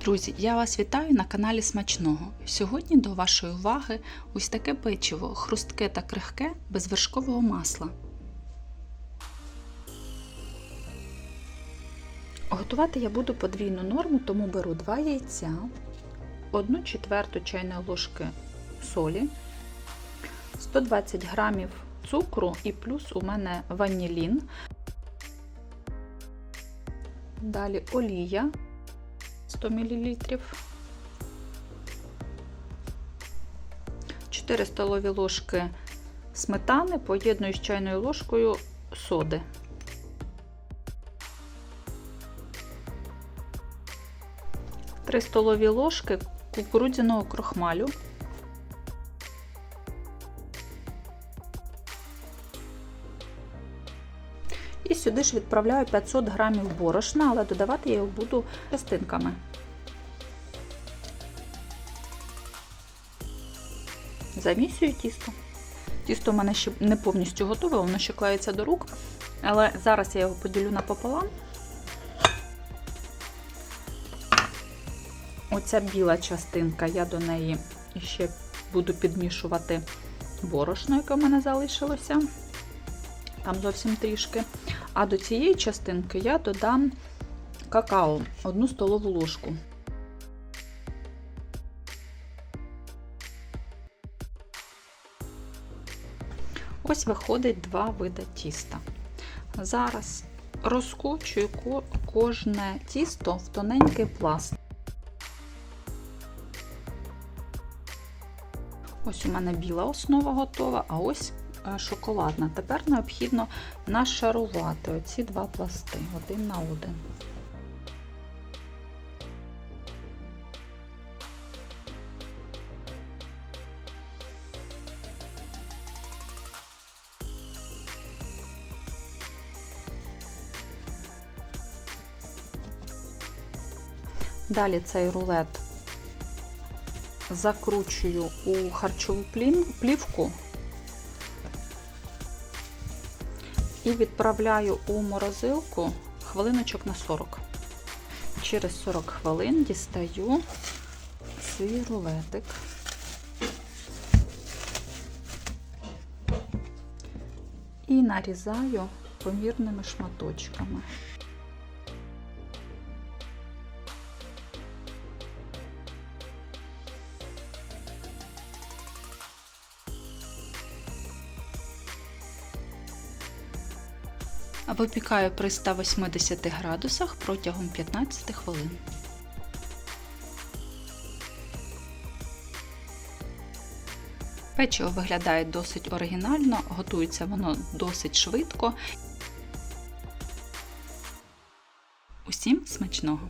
Друзі, я вас вітаю на каналі Смачного. Сьогодні до вашої уваги ось таке печиво, хрустке та крихке без вершкового масла. Готувати я буду подвійну норму, тому беру 2 яйця, 1 четверту чайної ложки солі, 120 грамів цукру і плюс у мене ванілін. Далі олія 100 мл, 4 столові ложки сметани поєдную з чайною ложкою соди. Три столові ложки кукурудзяного крохмалю, І сюди ж відправляю 500 грамів борошна, але додавати я його буду частинками. Замісюю тісто. Тісто в мене ще не повністю готове, воно ще клеїться до рук. Але зараз я його поділю напополам. Оця біла частинка, я до неї ще буду підмішувати борошно, яке в мене залишилося. Там зовсім трішки. А до цієї частинки я додам какао, одну столову ложку. Ось виходить два види тіста. Зараз розкочую кожне тісто в тоненький пласт. Ось у мене біла основа готова, а ось шоколадна. Тепер необхідно нашарувати оці два пласти один на один. Далі цей рулет закручую у харчову плівку і відправляю у морозилку хвилиночок на 40. Через 40 хвилин дістаю свій рулетик. І нарізаю помірними шматочками. Випікаю при 180 градусах протягом 15 хвилин. Печиво виглядає досить оригінально, готується воно досить швидко. Усім смачного!